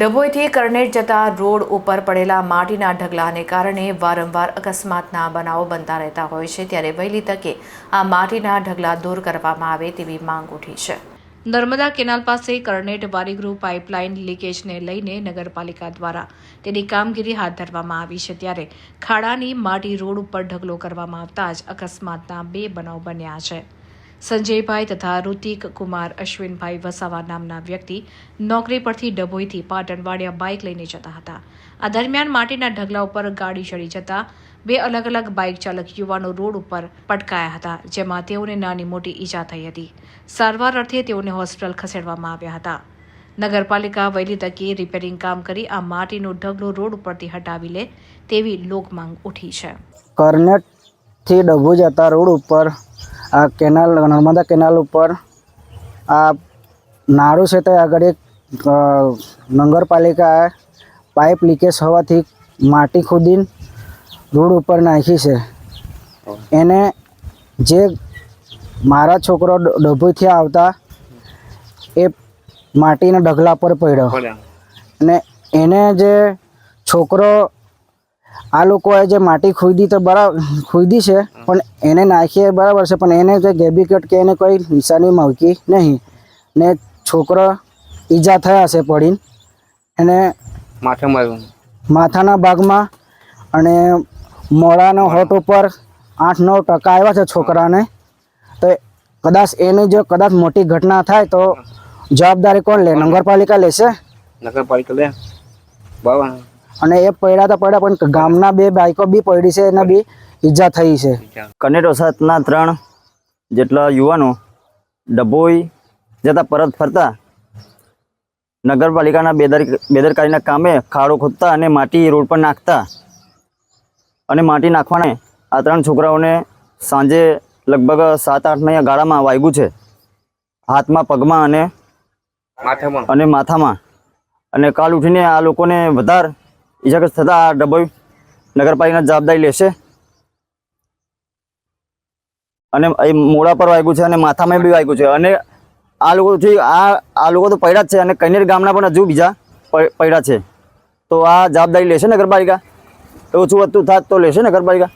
ડભોઈથી કરનેટ જતા રોડ ઉપર પડેલા માટીના ઢગલાને કારણે વારંવાર અકસ્માતના બનાવો બનતા રહેતા હોય છે, ત્યારે વહેલી તકે આ માટીના ઢગલા દૂર કરવામાં આવે તેવી માંગ ઉઠી છે. નર્મદા કેનાલ પાસે કરનેટ વારીગૃહ પાઇપલાઇન લીકેજને લઈને નગરપાલિકા દ્વારા તેની કામગીરી હાથ ધરવામાં આવી છે, ત્યારે ખાડાની માટી રોડ ઉપર ઢગલો કરવામાં આવતા જ અકસ્માતના બે બનાવ બન્યા છે. સંજયભાઈ તથા ઋતિક કુમાર અશ્વિનભાઈ વસાવા નામના વ્યક્તિ નોકરી પરથી ડભોઈથી પાટણવાડિયા બાઇક લઈને જતા હતા. આ દરમિયાન માટીના ઢગલા ઉપર ગાડી ચડી જતા બે અલગ અલગ બાઇક ચાલક યુવાનો રોડ ઉપર પટકાયા હતા, જેમાં તેઓને નાની મોટી ઈજા થઈ હતી. સારવાર અર્થે તેઓને હોસ્પિટલ ખસેડવામાં આવ્યા હતા. નગરપાલિકા વહેલી તકે રિપેરિંગ કામ કરી આ માટીનો ઢગલો રોડ ઉપરથી હટાવી લે તેવી લોકમાંગ ઉઠી છે. કર્નેટથી ડભો જતા રોડ ઉપર આ કેનાલ નર્મદા કેનાલ ઉપર આ નાળું છે તે આગળ એક નગરપાલિકા પાઇપ લીકેજ હોવાથી માટી ખોદીને રોડ ઉપર નાખી છે. એને જે મારા છોકરો ડભોઈથી આવતા એ માટીના ઢગલા પર પડ્યો. અને એને જે છોકરો આ લોકોએ જે માટી ખોદી તો બરાબર ખોદી છે પણ એને નાખીએ બરાબર છે પણ એને જે ગેબિકેટ કે એને કોઈ નિશાની મૂકી નહીં. ને છોકરો ઈજા થયા છે પડીને. એને માથે માર્યું. માથાના ભાગમાં અને મોડાનો હોટ ઉપર આઠ નવ ટકા આવ્યા છે છોકરાને. તો કદાચ એની જો કદાચ મોટી ઘટના થાય તો જવાબદારી કોણ લે? નગરપાલિકા લેશે? નગરપાલિકા લે. બરાબર. અને એ પડ્યા તો પડ્યા પણ ગામના બે બાઈકો બી પડી છે એને બી ઈજા થઈ છે. કનેટ વસાહતના ત્રણ જેટલા યુવાનો ડભોઈ જતા પરત ફરતા નગરપાલિકાના બેદર બેદરકારીના કામે ખાડો ખોદતા અને માટી રોડ પર નાખતા. અને માટી નાખવાને આ ત્રણ છોકરાઓને સાંજે લગભગ સાત આઠના ગાળામાં વાગ્યું છે. હાથમાં પગમાં અને માથામાં. અને માથામાં. અને કાલ ઉઠીને આ લોકોને વધારે ઇજાગ્રસ્ત થતા આ ડભોઈ નગરપાલિકા જવાબદારી લેશે. અને એ મોડા પર વાગ્યું છે અને માથામાં બી વાગ્યું છે. અને આ લોકોથી આ આ લોકો તો પડ્યા જ છે અને કૈનેર ગામના પણ હજુ બીજા પડ્યા છે. તો આ જવાબદારી લેશે નગરપાલિકા? ઓછું વધતું થાત તો લેશે નગરપાલિકા?